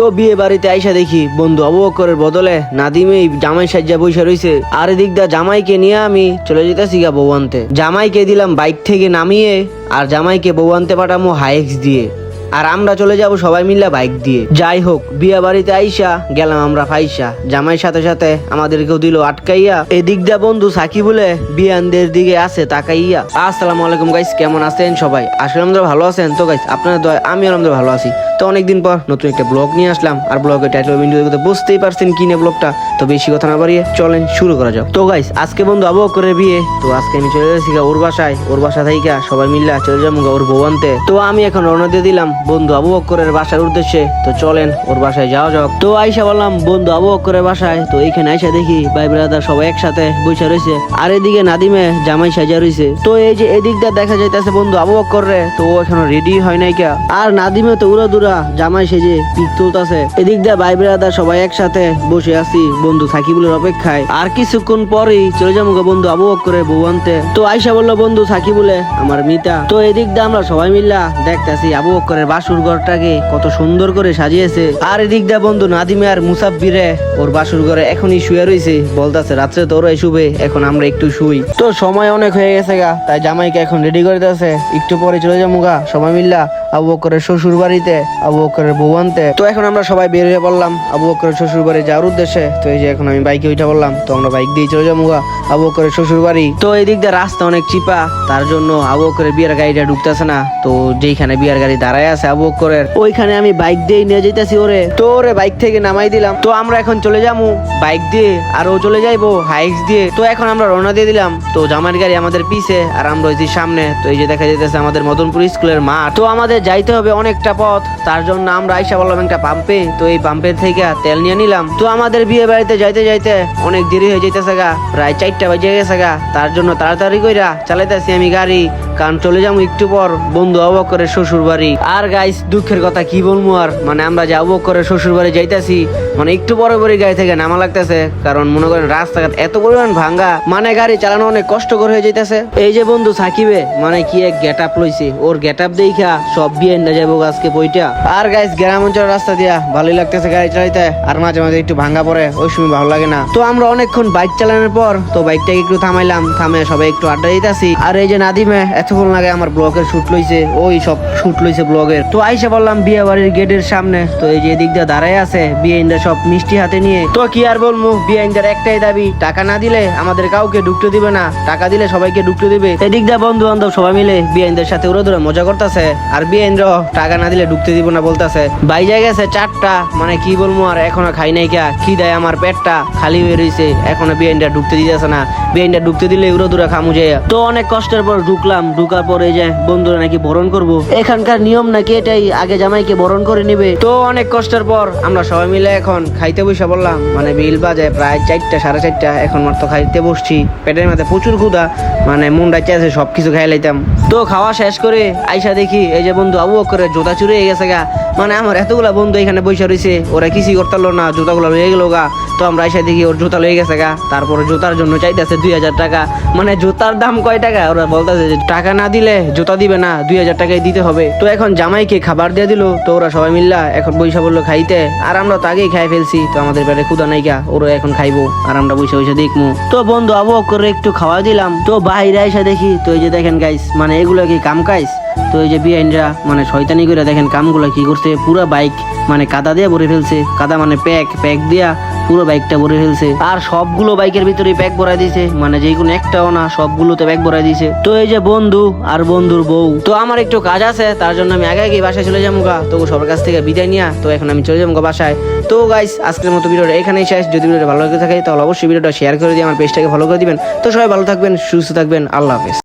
তো বিয়ে বাড়িতে আইসা দেখি, বন্ধু অবকরের বদলে নাদিমেই জামাই সাজ্জা বৈশা রয়েছে আর এদিক দা জামাইকে নিয়ে আমি চলে যেতেছি গা বউ আনতে। জামাইকে দিলাম বাইক থেকে নামিয়ে, আর জামাইকে বউ আনতে পাঠামো হাইক্স দিয়ে। আর আমরা চলে যাব সবাই মিলে বাইক দিয়ে। যাই হোক বিয়া বাড়িতে আইসা গেলাম আমরা ফাইসা। জামাই সাথে সাথে আমাদেরকেও দিল আটকাইয়া। এদিক দিয়া বন্ধু সাকি বলে বিয়ানদের দিকে আছে তাকাইয়া। আসসালামু আলাইকুম গাইস কেমন আছেন সবাই? আসলে আমাদের ভালো আছেন। তো গাইস আপনাদের দয়, আমি আমাদের ভালো আছি। তো অনেকদিন পর নতুন একটা ব্লগ নিয়ে আসলাম। আর ব্লগের টাইটেল বুঝতেই পারছেন কিনে ব্লগটা। তো বেশি কথা না বাড়িয়ে চলেন, শুরু করা যাক। তো গাইস আজকে বন্ধু আবু করে বিয়ে। তো আজকে আমি চলে যাচ্ছি ওর বাসায়। ওর বাসা থেকে সবাই মিল্লা চলে যাব ওর আনতে তো আমি এখন রওনা দিয়ে দিলাম বন্ধু আবু বক্করের বাসার উদ্দেশ্যে। তো চলেন, ওর বাসায় যাওয়া যাক। তো আইসা বললাম, বন্ধু আবু বক্করের বাসায়। তো এইখানে আইসা দেখি ভাই ব্রাদার সবাই একসাথে বসে রয়েছে। আর এদিকে নাদিমে জামাই সাজা রয়েছে। তো এই যে এদিক এদিকটা দেখা যাইতেছে বন্ধু আবু বক্কর রে তো ও এখনও রেডি হয় নাই কা আর নাদিমে তো উড়া দুরা জামাই সেজে পিক তুলতাছে। এদিক দিয়ে ভাই ব্রাদার সবাই একসাথে বসে আছি। বন্ধু সাকিবুলের অপেক্ষায়। আর কিছুক্ষণ পরেই চলে যাব বন্ধু আবু বক্করের বউ আনতে। তো আইসা বলল, বন্ধু সাকিবুলে, আমার মিতা। তো এদিক দিয়ে আমরা সবাই মিল্লা দেখতেছি আবু বক্করের বাসুর ঘরটাকে কত সুন্দর করে সাজিয়েছে। আর এদিক দিয়ে বন্ধু নাদিমে আর মুসাফিরে ওর বাসুর ঘরে এখনই শুয়ে রয়েছে বলতাছে, রাত্রে তো ওরাই শুবে, এখন আমরা একটু শুই। তো সময় অনেক হয়ে গেছে গা, তাই জামাইকে এখন রেডি করে দিয়েছে একটু পরে চলে যাব গা, সবাই মিল্লা আবু বক্করের শ্বশুর বাড়িতে আবু বক্করের বউ তো এখন আমরা সবাই বের হয়ে পড়লাম আবু বক্করের শ্বশুর বাড়ি যাওয়ার উদ্দেশ্যে। তো এই যে এখন আমি বাইকে উঠে পড়লাম, তো আমরা বাইক দিয়ে চলে যাব আবু বক্করের শ্বশুর বাড়ি তো এই দিক দিয়ে রাস্তা অনেক চিপা, তার জন্য আবু বক্করের বিয়ের গাড়িটা ঢুকতেছে না। তো যেইখানে বিয়ের গাড়ি দাঁড়ায় আছে আবু বক্করের ওইখানে আমি বাইক দিয়ে নিয়ে যেতেছি ওরে। তো ওরে বাইক থেকে নামাই দিলাম। তো আমরা এখন চলে যাব বাইক দিয়ে, আর চলে যাইবো হাইক্স দিয়ে। তো এখন আমরা রওনা দিয়ে দিলাম। তো জামার গাড়ি আমাদের পিছে, আর আমরা হয়েছি সামনে। তো এই যে দেখা যাইতেছে আমাদের মদনপুর স্কুলের মাঠ। তো আমাদের যাইতে হবে অনেকটা পথ। তার জন্য আমরা আইসা বললাম, একটা পাম্পে তো এই পাম্পের থেকে তেল নিয়ে নিলাম। তো আমাদের বিয়ে বাড়িতে যাইতে যাইতে অনেক দেরি হয়ে যাইতেছে গা। প্রায় চারটা বাজে গেছে গা। তার জন্য তাড়াতাড়ি কইরা চালাইতেছি আমি গাড়ি। কারণ চলে যাব একটু পর। বন্ধু অবক করে শ্বশুর বাড়ি আর গাইস দুঃখের কথা কি বলব আর? মানে আমরা যে অবক করে শ্বশুর বাড়ি যাইতেছি মানে একটু পরে পরে গাড়ি থেকে নামা লাগতেছে। কারণ মনে করেন রাস্তাঘাট এত পরিমাণ ভাঙ্গা মানে গাড়ি চালানো অনেক কষ্টকর হয়ে যাইতেছে। এই যে বন্ধু, সাকিবে মানে কি এক গেট আপ লইছে। ওর গেট আপ দেখা সব বিয়ে না যাব আজকে বইটা আর গাইস গ্রাম অঞ্চলের রাস্তা দিয়া ভালোই লাগতেছে গাড়ি চালাইতে, আর মাঝে মাঝে একটু ভাঙ্গা পড়ে, ওই সময় ভালো লাগে না। তো আমরা অনেকক্ষণ বাইক চালানোর পর, তো বাইকটাকে একটু থামাইলাম থামে সবাই একটু আড্ডা দিতেছি। আর এই যে নাদিমে এতক্ষণ লাগে আমার ব্লগের শুট লইছে, ওই সব শুট লইছে ব্লগের। তো আইসা বললাম, বিয়ে বাড়ির গেটের সামনে। তো এই যে এদিক দিয়ে দাঁড়ায় আছে, বিয়ে ইন্ডা সব মিষ্টি হাতে নিয়ে। তো কি আর বলব বিয়ে ইন্ডার একটাই দাবি, টাকা না দিলে আমাদের কাউকে ঢুকতে দিবে না। টাকা দিলে সবাইকে ঢুকতে দিবে। এদিক দিয়ে বন্ধু বান্ধব সবাই মিলে বিয়ে ইন্ডার সাথে উড়ে ধরে মজা করতেছে। আর বিয়ে ইন্দ্র টাকা না দিলে ঢুকতে দিব না বলতেছে। বাইজা গেছে চারটা মানে কি বলব আর এখনও খাই নাই কা? কি দেয় আমার পেটটা? খালি হয়ে রয়েছে এখনও বিয়ে ইন্ডার ঢুকতে দিতেছে না। বিয়ে ইন্ডার ঢুকতে দিলে উড়ে দূরে খামু যায়। তো অনেক কষ্টের পর ঢুকলাম। ঢুকার পরে যে বন্ধুরা নাকি বরণ করব। এখানকার নিয়ম নাকি এটাই, আগে জামাইকে বরণ করে নিবে। তো অনেক কষ্টের পর আমরা সবাই মিলে এখন খাইতে বসে বললাম মানে বিল বাজে প্রায় চারটা, সাড়ে চারটা। এখন মাত্র খাইতে বসছি। পেটের মাথায় প্রচুর ক্ষুধা। মানে মন ডাইতে আছে সবকিছু খাই লাইতাম। তো খাওয়া শেষ করে আইসা দেখি এই যে বন্ধু আবু করে জোতা চুরে গেছে গা। মানে আমার এতগুলা বন্ধু এখানে বসে রয়েছে, ওরা কিছুই করতে পারল না, জুতাগুলো লয়ে গেল গা। তো আমরা আইসা দেখি ওর জুতা লয়ে গেছে গা। তারপরে জুতার জন্য চাইতেছে দুই হাজার টাকা। মানে জুতার দাম কয় টাকা? ওরা বলতেছে যে টাকা না দিলে জুতা দিবে না, দুই হাজার টাকাই দিতে হবে। তো এখন জামাইকে খাবার দিয়ে দিল, তো ওরা সবাই মিল্লা এখন বৈশা বলল খাইতে। আর আমরা তো আগেই খাই ফেলছি, তো আমাদের পেটে ক্ষুদা নাই গা ওরা এখন খাইবো, আর আমরা বসে বসে দেখব তো বন্ধু, আবু করে একটু খাওয়া দিলাম। তো বাইরে এসে দেখি, তো এই যে দেখেন গাইস মানে এগুলো কি কাম কাইস তো এই যে বিআইনরা মানে শয়তানি করে দেখেন কামগুলো কি করছে, পুরো বাইক মানে কাদা দিয়ে ভরে ফেলছে। কাদা মানে প্যাক প্যাক দিয়া পুরো বাইকটা ভরে ফেলছে। আর সবগুলো বাইকের ভিতরে প্যাক ভরাই দিয়েছে মানে যে কোনো একটাও না, সবগুলোতে প্যাক ভরাই দিয়েছে। তো এই যে বন্ধু আর বন্ধুর বউ, তো আমার একটু কাজ আছে, তার জন্য আমি আগে আগে বাসায় চলে যাব গা তো সবার কাছ থেকে বিদায় নিয়া, তো এখন আমি চলে যাব বাসায়। তো গাইস আজকের মতো ভিডিওটা এখানেই শেষ। যদি ভিডিওটা ভালো লাগে থাকে, তাহলে অবশ্যই ভিডিওটা শেয়ার করে দিয়ে আমার পেজটাকে ফলো করে দিবেন। তো সবাই ভালো থাকবেন, সুস্থ থাকবেন, আল্লাহ হাফেজ।